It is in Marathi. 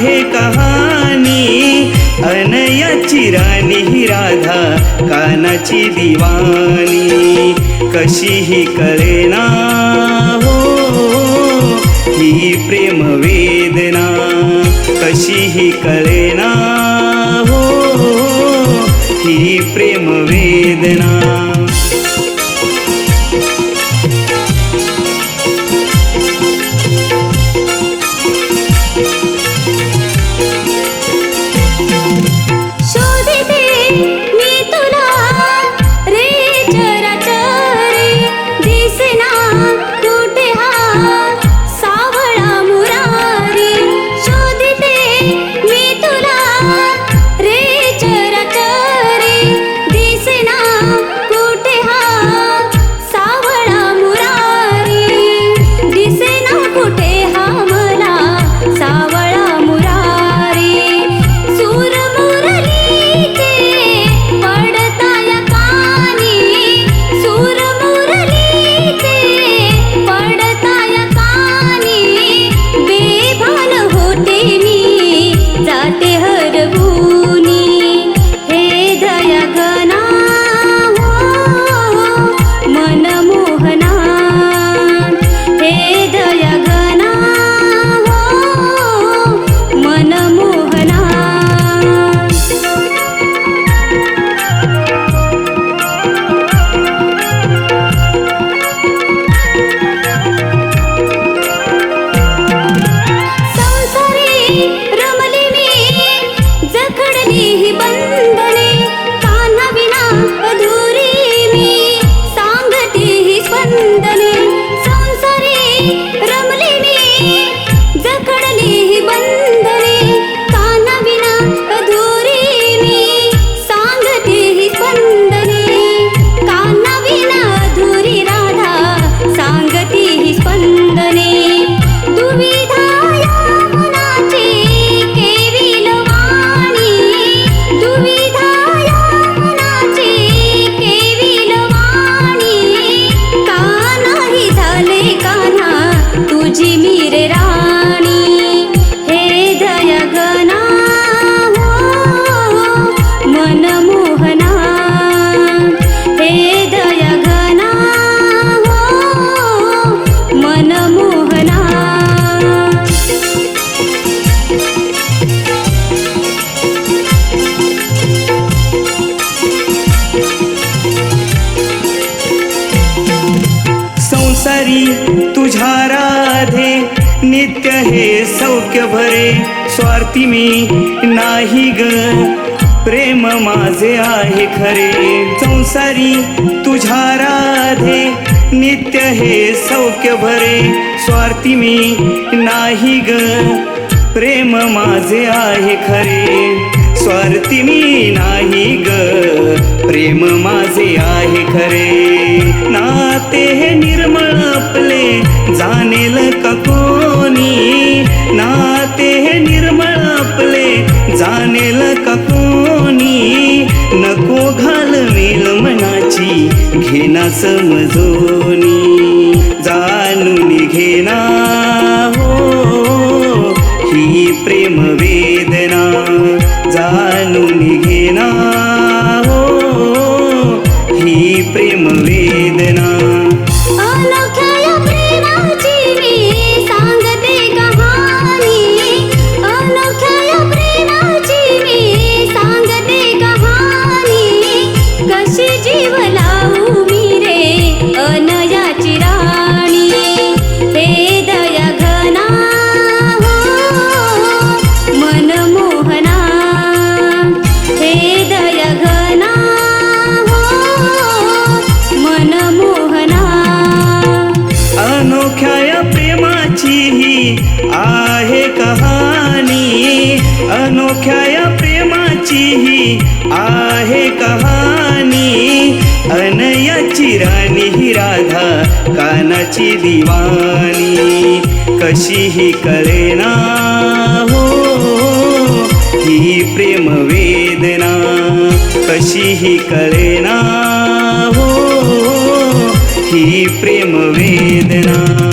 आहे कहाणी. अनयाची राणी ही राधा कानाची दिवाणी. कशीही कळेना हो ही प्रेम वेदना. कशीही कळेना हो ही प्रेम वेदना. संसारी रमली संसारी तुझ्या राधे नित्य हे सौख्य भरे. स्वार्थी मी नाही ग प्रेम माझे आहे खरे. संसारी तुझ्या राधे नित्य हे सौख्य भरे. स्वार्थी मी नाही ग प्रेम माझे आहे खरे. स्वार्थी मी नाही ग. प्रेम माझे आहे खरे. नाते हे निर्मळ आपले. जाणेल का कोणी? नाते हे निर्मळ आपले. जाणेल का कोणी? नको घाल मेल मनाची. घेना समजोनी. जाणून घेना आहे कहाणी. अनोख्या या प्रेमाची ही आहे कहाणी. अनयाची राणी ही राधा कानाची दिवाणी. कशीही कळेना हो ही प्रेम वेदना. कशीही कळेना हो ही प्रेम वेदना.